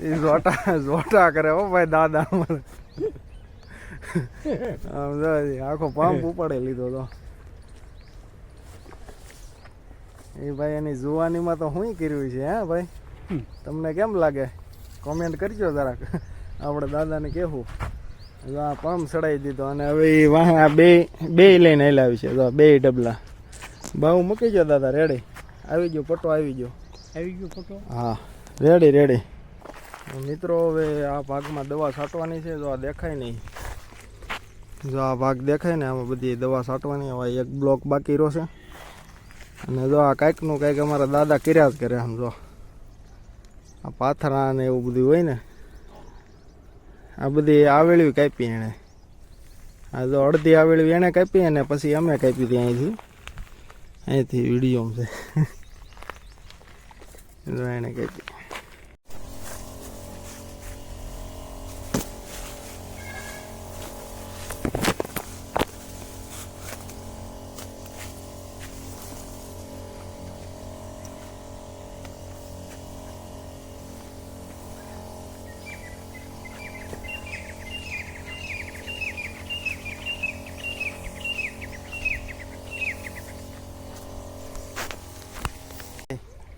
એ જોટા જોટા કરે હો ભાઈ દાદા આમ આખો પંપ ઉપાડી લીધો તો. એ ભાઈ એની જુવાનીમાં તો હું કર્યું છે હે ભાઈ? તમને કેમ લાગે? કોમેન્ટ કરજો જરાક. આપણે દાદાને કહેવું. જો આ પંપ ચડાવી દીધો અને હવે એ વાહ આ બે બે લઈને આવેલા છે. જો બે ડબલા. બહુ મૂકી ગયો દાદા રેડી આવી ગયો પટો આવી ગયો. આવી ગયો ફોટો? હા રેડી રેડી મિત્રો હવે આ ભાગમાં દવા છાંટવાની છે જો આ દેખાય નહીં. જો આ ભાગ દેખાય ને આમાં બધી દવા છાંટવાની હવે એક બ્લોક બાકી રહ્યો છે. અને જો આ કાંઈકનું કાંઈક અમારા દાદા કર્યા જ કરે આમ જો. આ પાથરા ને એવું બધું હોય ને આ બધી આવેલી કાપી એણે. આ જો અડધી આવેલી એણે કાપી અને પછી અમે કાપી હતી અહીંથી. અહીંથી વીડિયો છે. જો એણે કાપી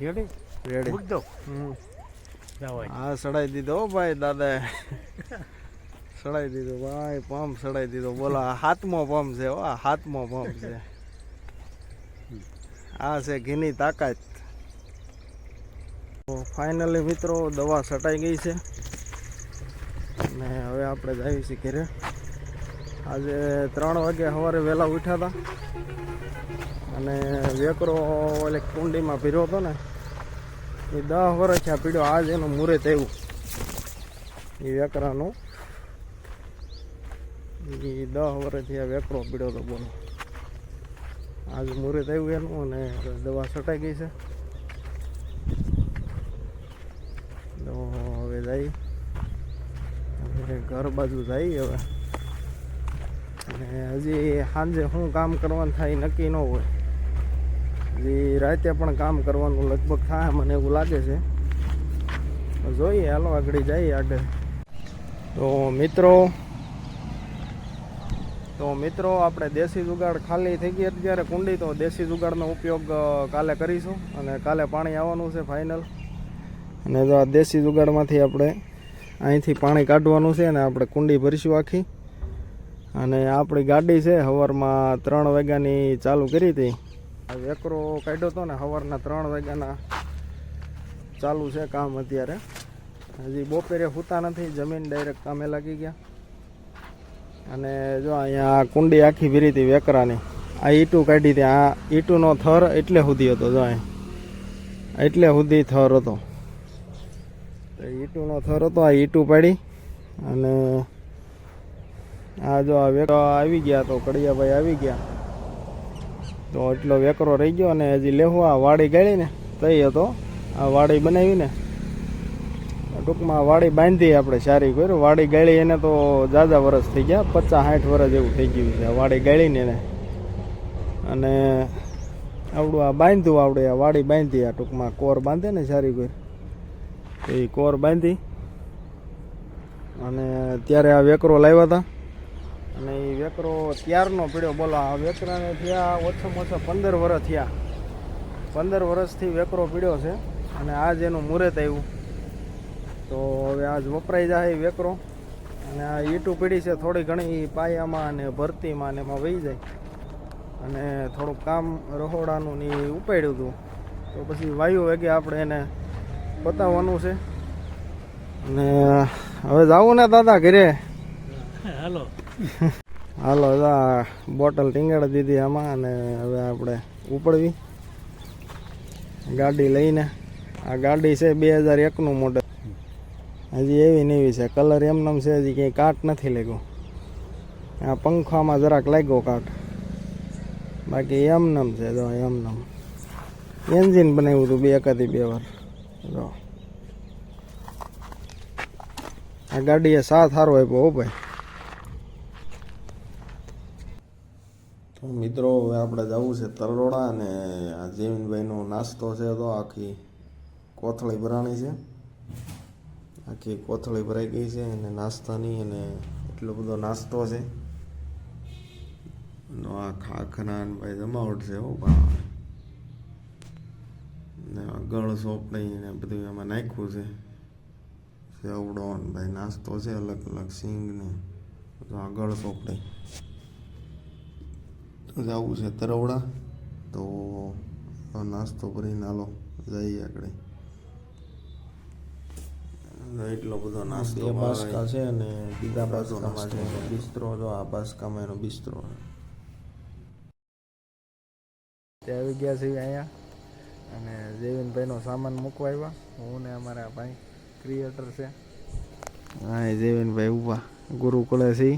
રેડી રેડી મૂક દો. હા સડાઈ દીધો ભાઈ દાદા. સડાઈ દીધો ભાઈ પંપ સડાઈ દીધો. બોલો હાથમાં પંપ છે હો આ હાથમો પંપ છે. આ છે ઘીની તાકાત. તો ફાઇનલી મિત્રો દવા સટાઈ ગઈ છે. ને હવે આપણે જઈએ છીએ ઘરે. આજે ત્રણ વાગે સવારે વહેલા ઉઠ્યા હતા. અને વેકરો એટલે કુંડીમાં ભીરો હતો ને એ દસ વર્ષ આ પીડ્યો. આજ એનું મુહૂર્ત આવ્યું. એ વેકરાનું. એ દસ વર્ષથી આ વેકરો પીડ્યો હતો બોલો આજ મુહૂર્ત આવ્યું એનું અને દવા છટાઈ ગઈ છે. તો હવે જાય. હવે ઘર બાજુ જાય હવે. અને હજી સાંજે શું કામ કરવાનું થાય નક્કી ન હોય. રાતે પણ કામ કરવાનું લગભગ થાય મને એવું લાગે છે. જોઈએ, હાલો, આગળ જઈએ આગળ તો મિત્રો તો મિત્રો, આપણે દેશી જુગાડ ખાલી થઈ ગઈ અત્યારે કુંડી, તો દેશી જુગાડનો ઉપયોગ કાલે કરીશું અને કાલે પાણી આવવાનું છે ફાઇનલ અને જો આ દેશી જુગાડમાંથી આપણે અહીંથી પાણી કાઢવાનું છે અને આપણે કુંડી ભરીશું આખી. અને આપણી ગાડી છે સવારમાં ત્રણ વાગ્યાની ચાલુ કરી હતી. આ વેકરો કાઢ્યો હતો ને સવારના ત્રણ વાગ્યાના ચાલુ છે કામ અત્યારે. હજી બપોરે સૂતા નથી, જમીન ડાયરેક્ટ કામે લાગી ગયા. અને જો અહીંયા કુંડી આખી ભીરી હતી વેકરાની. આ ઈટું કાઢી હતી. આ ઈટુનો થર એટલે સુધી હતો, જો એટલે સુધી થર હતો. ઈટુનો થર હતો, આ ઈટું પાડી. અને આ જો આ વેકરો આવી ગયા તો કડિયાભાઈ આવી ગયા. તો એટલો વેકરો રહી ગયો અને હજી લેવું આ વાડી ગાળી ને તઈ હતો. આ વાડી બનાવી ને ટૂંકમાં વાડી બાંધી આપણે સારી કર્યું. વાડી ગાળી એને તો જાજા વર્ષ થઈ ગયા, પચાસ સાઠ વરસ એવું થઈ ગયું છે વાડી ગાળીને એને. અને આવડું આ બાંધ્યું આવડે, આ વાડી બાંધી, આ ટૂંકમાં કોર બાંધે ને સારી કોઈ. એ કોર બાંધી અને ત્યારે આ વેકરો લાવ્યા હતા. અને એ વેકરો ત્યારનો પીડ્યો બોલો, આ વેકરાને થયા ઓછામાં ઓછા પંદર વર્ષ થયા. પંદર વર્ષથી વેકરો પીડ્યો છે અને આજ એનું મુહૂર્ત આવ્યું. તો હવે આજ વપરાઈ જાય વેકરો અને આ ઈટું પીડી છે થોડી ઘણી પાયામાં અને ભરતીમાં ને એમાં વહી જાય. અને થોડુંક કામ રહોડાનું ને ઉપાડ્યું હતું તો પછી વાયુ વેગે આપણે એને બતાવવાનું છે. અને હવે જાવું ને દાદા ઘરે? હાલો. હાલો આ બોટલ ટીંગાડી દીધી આમાં અને હવે આપણે ઉપડવી. ગાડી લઈને. આ ગાડી છે બે હજાર એકનું મોડલ. હજી એવી ને એવી છે. કલર એમનેમ છે, હજી ક્યાંય કાટ નથી લાગ્યો. આ પંખામાં જરાક લાગ્યો કાટ. બાકી એમનેમ છે, જો એમનેમ. એન્જિન બનાવ્યું હતું બે એકાદી બે વાર. જો. આ ગાડીએ સાથ સારો આપ્યો હો ભાઈ. તો મિત્રો, હવે આપણે જવું છે તરોડા અને આ જીવનભાઈનો નાસ્તો છે તો આખી કોથળી ભરાણી છે. આખી કોથળી ભરાઈ ગઈ છે અને નાસ્તાની અને એટલો બધો નાસ્તો છે. આ ખાખરા ભાઈ જમાવટ છે હો ને ગળ સોપડી ને બધું એમાં નાખ્યું છે. સેવડો ભાઈ નાસ્તો છે અલગ અલગ સિંગ ને ગળ સોપડી તો જવું છે તરવડા તો નાસ્તો ભરીને હાલો જઈએ આગળ. એટલો બધો નાસ્તો બે બાસકા છે અને બીજા બાસકામાં છે. બિસ્તરો જો આ બાસકામાં એનો બિસ્તરો તે આવી ગયા છે અહીંયા. અને જયવીનભાઈનો સામાન મૂકવા આવ્યા. હું ને અમારા ભાઈ ક્રિએટર છે. હા એ જયવીનભાઈ ઊભા. ગુરુકુળે છે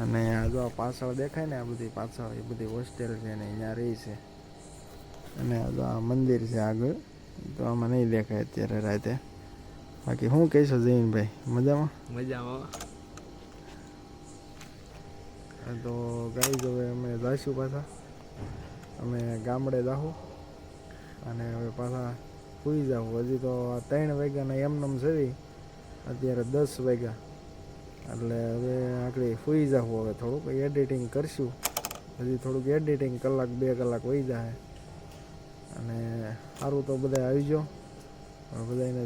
અને આ જો આ પાછળ દેખાય ને આ બધી પાછળ એ બધી હોસ્ટેલ છે ને અહીંયા રહી છે. અને આ જો આ મંદિર છે આગળ તો આમાં નહીં દેખાય અત્યારે રાતે. બાકી શું કહીશો જયનભાઈ મજામાં? મજામાં. તો ગાઈ હવે અમે જઈશું પાછા. અમે ગામડે જાહું. અને હવે પાછા સુઈ જાઉં હજી તો ત્રણ વાગ્યાના એમનેમ છે અત્યારે દસ વાગ્યા. એટલે હવે આગળ સુઈ જાવ હવે થોડુંક. એડિટિંગ કરશું. હજી થોડુંક એડિટિંગ કલાક, બે કલાક વહી જાય અને સારું તો બધા આવી જાઓ બધાને